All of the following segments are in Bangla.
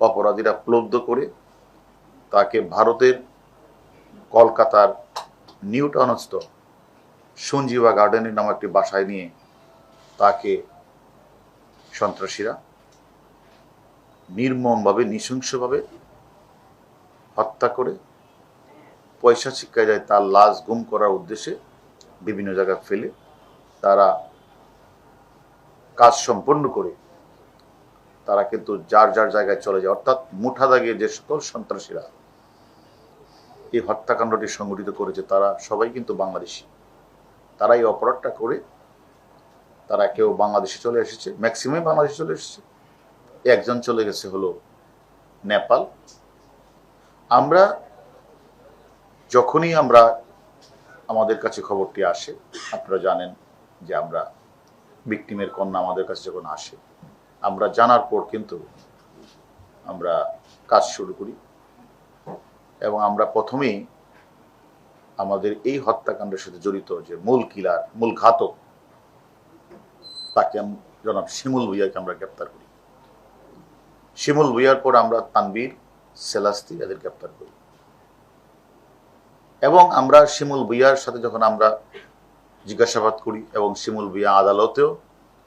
অপরাধীরা প্লব্ধ করে তাকে ভারতের কলকাতার নিউ টাউনস্থ সঞ্জীবা গার্ডেনের নামে একটি বাসায় নিয়ে তাকে সন্ত্রাসীরা নির্মমভাবে, নৃশংসভাবে হত্যা করে পয়সা শিক্ষায় যায় তার লাশ গুম করার উদ্দেশ্যে বিভিন্ন জায়গায় ফেলে তারা কাজ সম্পন্ন করে তারা কিন্তু যার যার জায়গায় চলে যায়। অর্থাৎ মুঠা দাগিয়ে যে সকল সন্ত্রাসীরা, এই হত্যাকাণ্ডটি সংগঠিত করেছে, তারা সবাই কিন্তু বাংলাদেশি। তারা এই অপরাধটা করে তারা কেউ বাংলাদেশে চলে এসেছে, ম্যাক্সিমাম বাংলাদেশে চলে এসেছে। একজন চলে গেছে হলো নেপাল। আমরা যখনই আমরা আমাদের কাছে খবরটি আসে, আপনারা জানেন যে আমরা ভিকটিমের কন্যা আমাদের কাছে যখন আসে আমরা জানার পর কিন্তু আমরা কাজ শুরু করি। এবং আমরা প্রথমেই আমাদের এই হত্যাকাণ্ডের সাথে জড়িত যে মূল কিলার, মূল ঘাতক, তাকে জনাব শিমুল ভুইয়াকে আমরা গ্রেপ্তার করি। শিমুল ভুইয়ার পর আমরা তানবীর সেলাস্তি এদের গ্রেপ্তার করি। এবং আমরা শিমুল ভুইয়ার সাথে যখন আমরা জিজ্ঞাসাবাদ করি এবং শিমুল ভুইয়া আদালতেও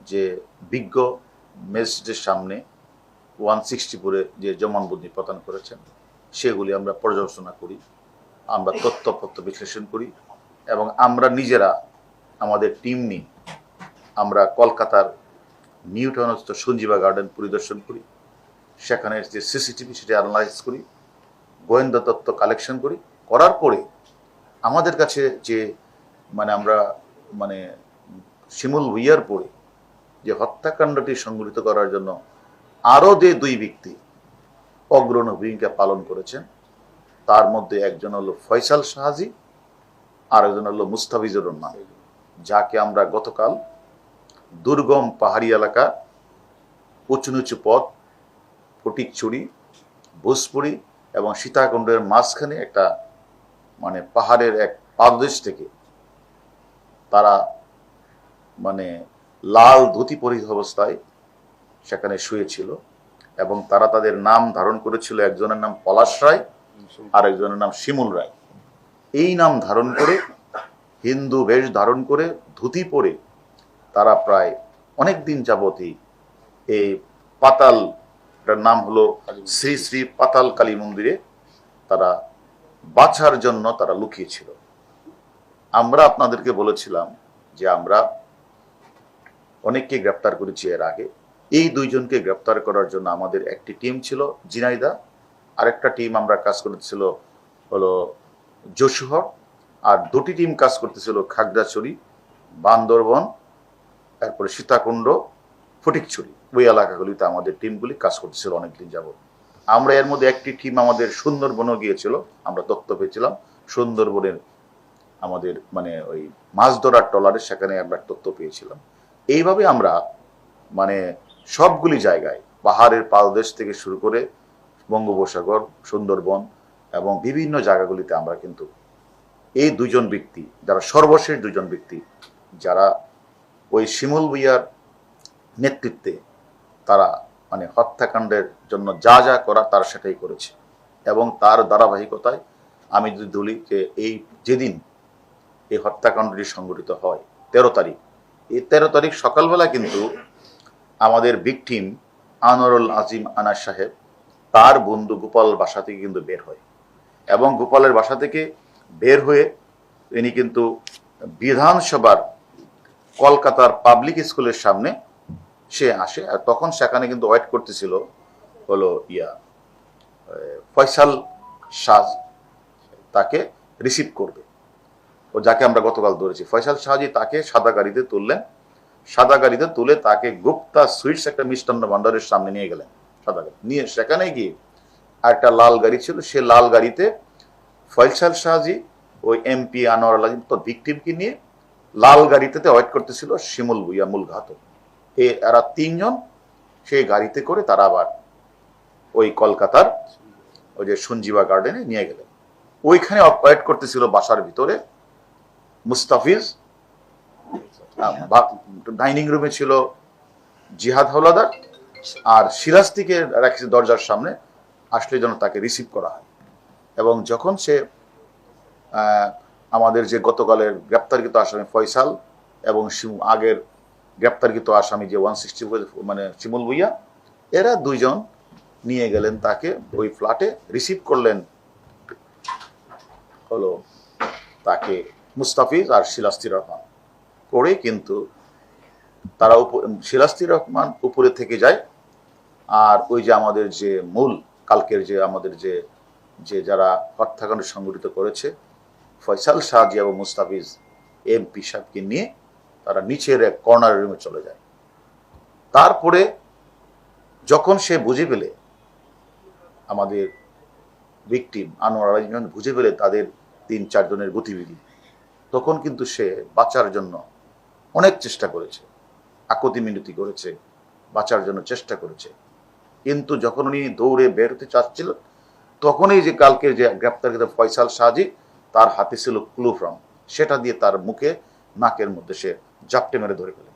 যে বিজ্ঞ ম্যাজিস্ট্রেটের সামনে ওয়ান সিক্সটিপুরে যে জমানবন্দি প্রদান করেছেন, সেগুলি আমরা পর্যালোচনা করি, আমরা তথ্যপত্র বিশ্লেষণ করি এবং আমরা নিজেরা আমাদের টিম নিয়ে আমরা কলকাতার নিউ টাউনস্থ সঞ্জীবা গার্ডেন পরিদর্শন করি, সেখানে যে সিসিটিভি সেটা অ্যানালাইজ করি, গোয়েন্দা তত্ত্ব কালেকশন করি, করার পরে আমাদের কাছে যে মানে আমরা মানে শিমুল উইয়ার পরে যে হত্যাকাণ্ডটি সংগঠিত করার জন্য আরও যে দুই ব্যক্তি অগ্রণী ভূমিকা পালন করেছেন, তার মধ্যে একজন হলো ফয়সাল শাহাজি আর একজন হলো মুস্তাফিজুর রহমান, যাকে আমরা গতকাল দুর্গম পাহাড়ি এলাকা, উঁচু নিচু পথ, ফটিকছড়ি, ভোজপুরি এবং সীতাকুণ্ডের মাঝখানে একটা মানে পাহাড়ের এক পাদদেশ থেকে তারা মানে লাল ধুতি পরিহিত অবস্থায় সেখানে শুয়েছিল এবং তারা তাদের নাম ধারণ করেছিল একজনের নাম পলাশ রায় আর একজনের নাম শিমুল রায়। এই নাম ধারণ করে, হিন্দু বেশ ধারণ করে, ধুতি পরে তারা প্রায় অনেক দিন যাবতই এই পাতাল নাম হলো শ্রী শ্রী পাতাল কালী মন্দিরে তারা বাছার জন্য তারা লুকিয়েছিল। আমরা আপনাদেরকে বলেছিলাম যে আমরা অনেককে গ্রেপ্তার করেছি এর আগে। এই দুইজনকে গ্রেপ্তার করার জন্য আমাদের একটি টিম ছিল, জিনাইদা। আরেকটা টিম আমরা কাজ করতেছিল হলো যশুহর আর দুটি টিম কাজ করতেছিল খাগড়াছড়ি, বান্দরবন, তারপরে সীতাকুণ্ড, ফটিকছড়ি। ওই এলাকাগুলিতে আমাদের টিমগুলি কাজ করতেছিল অনেকদিন যাবত আমরা এর মধ্যে একটি টিম আমাদের সুন্দরবনও গিয়েছিল, আমরা তথ্য পেয়েছিলাম। সুন্দরবনের আমাদের মানে ওই মাছ ধরার ট্রলারে সেখানে আমরা তথ্য পেয়েছিলাম। এইভাবে আমরা মানে সবগুলি জায়গায় পাহাড়ের পাদদেশ থেকে শুরু করে বঙ্গোপসাগর, সুন্দরবন এবং বিভিন্ন জায়গাগুলিতে আমরা কিন্তু এই দুজন ব্যক্তি, যারা সর্বশেষ দুজন ব্যক্তি, যারা ওই শিমুল ভুইয়ার নেতৃত্বে তারা মানে হত্যাকাণ্ডের জন্য যা যা করা তারা সেটাই করেছে। এবং তার ধারাবাহিকতায় আমি যদি যে এই যেদিন এই হত্যাকাণ্ডটি সংঘটিত হয়, তেরো তারিখ এই তেরো তারিখ সকালবেলা কিন্তু আমাদের ভিকটিম আনোয়ারুল আজিম আনাস সাহেব, তার বন্ধু গোপাল বাসা থেকে কিন্তু বের হয়। এবং গোপালের বাসা থেকে বের হয়ে ইনি কিন্তু বিধানসভার কলকাতার পাবলিক স্কুলের সামনে সে আসে আর তখন সেখানে কিন্তু ওয়েট করতেছিল হলো ইয়া ফয়সাল সাজ তাকে রিসিভ করবে। ও যাকে আমরা গতকাল ধরেছি। ফয়সাল শাহজি তাকে সাদা গাড়িতে তুললেন। সাদা গাড়িতে তুলে তাকে গুপ্তা সুইটস একটা মিষ্টান্ন ভান্ডারের সামনে নিয়ে গেলেন। সাদা গাড়ি। নিয়ে সেখানে গিয়ে একটা লাল গাড়ি ছিল। সে লাল গাড়িতে ফয়সাল শাহজি, ওই এমপি আনোয়ার আলম তো ভিকটিমকে নিয়ে লাল গাড়িতে ওয়েট করতেছিল শিমুল ভুইয়া মূল ঘাতক। এ এরা তিনজন সেই গাড়িতে করে তারা আবার ওই কলকাতার ওই যে সঞ্জীবা গার্ডেনে নিয়ে গেলেন। ওইখানে ওয়েট করতেছিল বাসার ভিতরে। মুস্তাফিজ? ডাইনিং রুমে ছিল জিহাদ হাওলাদার আর সিরাজদিকে রাখছে দরজার সামনে আসলে যেন তাকে রিসিভ করা হয়। এবং যখন সে আমাদের যে গতকালের গ্রেপ্তারকৃত আসামি ফয়সাল এবং আগের গ্রেপ্তারকৃত আসামি যে ওয়ান সিক্সটি মানে শিমুল ভুইয়া এরা দুইজন নিয়ে গেলেন তাকে ওই ফ্ল্যাটে রিসিভ করলেন। হলো তাকে মুস্তাফিজ আর শিলাস্তি রহমান। করে কিন্তু তারা শিলাস্তি রহমান উপরে থেকে যায়, আর ওই যে আমাদের যে মূল, কালকের যে আমাদের যে যে যারা হত্যাকাণ্ড সংগঠিত করেছে, ফয়সাল শাহজি এবং মুস্তাফিজ এমপি সাহেবকে নিয়ে তারা নিচের এক কর্নার রুমে চলে যায়। তারপরে যখন সে বুঝে পেলে আমাদের ভিকটিম আনোয়ার আলাইজন বুঝে পেলে তাদের তিন চারজনের গতিবিধি তখন কিন্তু সে বাঁচার জন্য অনেক চেষ্টা করেছে। আকতি মিনতি করেছে, বাঁচার জন্য চেষ্টা করেছে। কিন্তু যখন উনি দৌড়ে বের হতে চাচ্ছিল, তখনই যে কালকে যে গ্রেপ্তারকৃত ফয়সাল শাহজি, তার হাতে ছিল ক্লুফ্রম। সেটা দিয়ে তার মুখে, নাকের মধ্যে সে জাপটে মেরে ধরে ফেলেন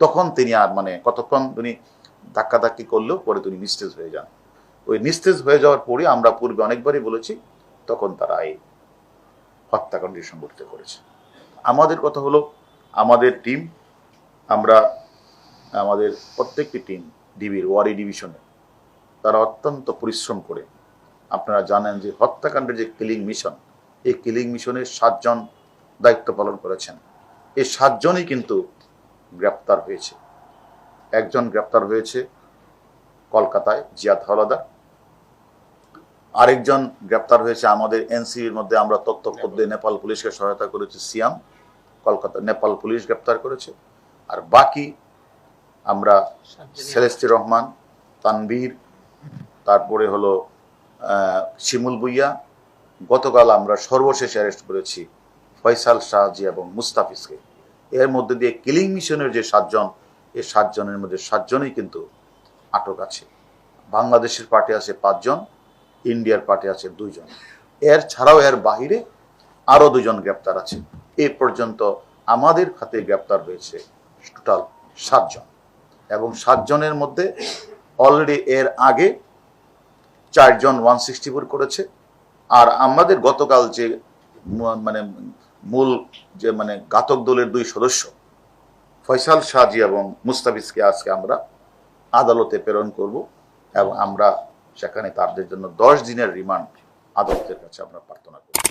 তখন তিনি আর মানে কতক্ষণ তিনি ধাক্কাধাক্কি করলেও পরে তিনি নিস্তেজ হয়ে যান। ওই নিস্তেজ হয়ে যাওয়ার পরে আমরা পূর্বে অনেকবারই বলেছি, তখন তারা এই হত্যাকাণ্ডটি সংগঠিত করেছে। আমাদের কথা হলো, আমাদের টিম আমরা, আমাদের প্রত্যেকটি টিম ডিবির ওয়ারি ডিভিশনে তারা অত্যন্ত পরিশ্রম করে। আপনারা জানেন যে হত্যাকাণ্ডের যে কিলিং মিশন এই কিলিং মিশনের সাতজন দায়িত্ব পালন করেছেন। এই সাতজনই কিন্তু গ্রেপ্তার হয়েছে। একজন গ্রেপ্তার হয়েছে কলকাতায়, জিয়াদ হাওলাদার আরেকজন গ্রেপ্তার হয়েছে আমাদের এনসিবির মধ্যে আমরা তথ্য পদ্ধতি নেপাল পুলিশকে সহায়তা করেছি সিয়াম কলকাতা নেপাল পুলিশ গ্রেপ্তার করেছে। আর বাকি আমরা সেলেস্তি রহমান তানবীর তারপরে হলো শিমুল বুইয়া গতকাল আমরা সর্বশেষ অ্যারেস্ট করেছি ফয়সাল শাহজি এবং মুস্তাফিজকে। এর মধ্যে দিয়ে কিলিং মিশনের যে সাতজন এই সাতজনের মধ্যে সাতজনই কিন্তু আটক আছে। বাংলাদেশের পার্টি আছে পাঁচজন ইন্ডিয়ার পার্টি আছে দুইজন। এর ছাড়াও এর বাহিরে আরও দুজন গ্রেপ্তার আছে। এ পর্যন্ত আমাদের খাতে গ্রেপ্তার হয়েছে টোটাল সাতজন। এবং সাতজনের মধ্যে অলরেডি এর আগে চারজন ওয়ান সিক্সটি ফোর করেছে। আর আমাদের গতকাল যে মানে মূল যে মানে ঘাতক দলের দুই সদস্য, ফয়সাল শাহজি এবং মুস্তাফিজকে আজকে আমরা আদালতে প্রেরণ করব এবং আমরা সেখানে তাদের জন্য দশ দিনের রিমান্ড আদালতের কাছে আমরা প্রার্থনা করব